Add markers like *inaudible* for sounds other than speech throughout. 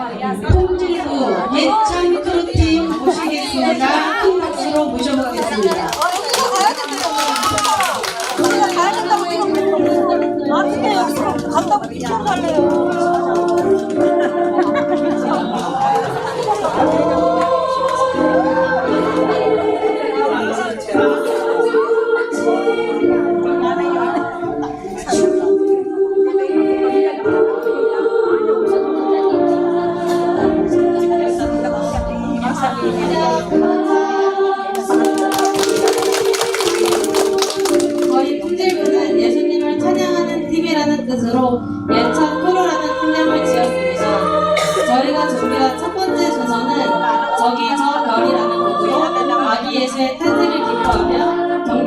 홍진구 예찬 크루팀 모시겠습니다. 큰 박수로 모셔보겠습니다.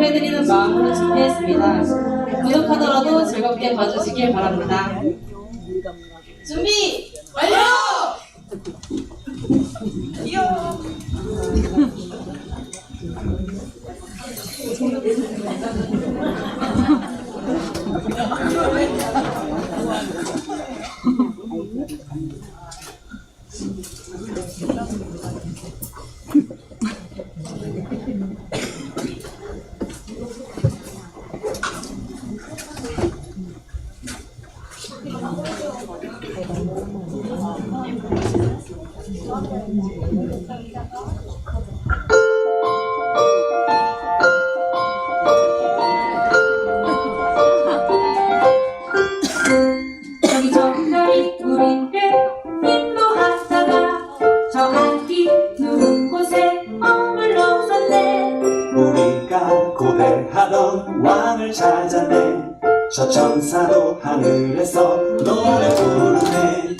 해드리는 마음으로 준비했습니다. 부족하더라도 즐겁게 봐주시길 바랍니다. 준비 완료! 귀여워. *laughs* 고배하던 왕을 찾았네 저 천사도 하늘에서 노래 부르네.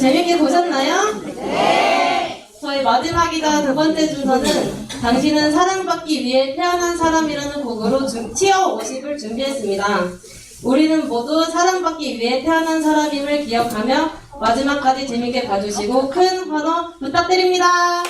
재밌게 보셨나요? 네. 저희 마지막이자 두 번째 순서는 당신은 사랑받기 위해 태어난 사람이라는 곡으로 주, 티어 50을 준비했습니다. 우리는 모두 사랑받기 위해 태어난 사람임을 기억하며 마지막까지 재밌게 봐주시고 큰 환호 부탁드립니다.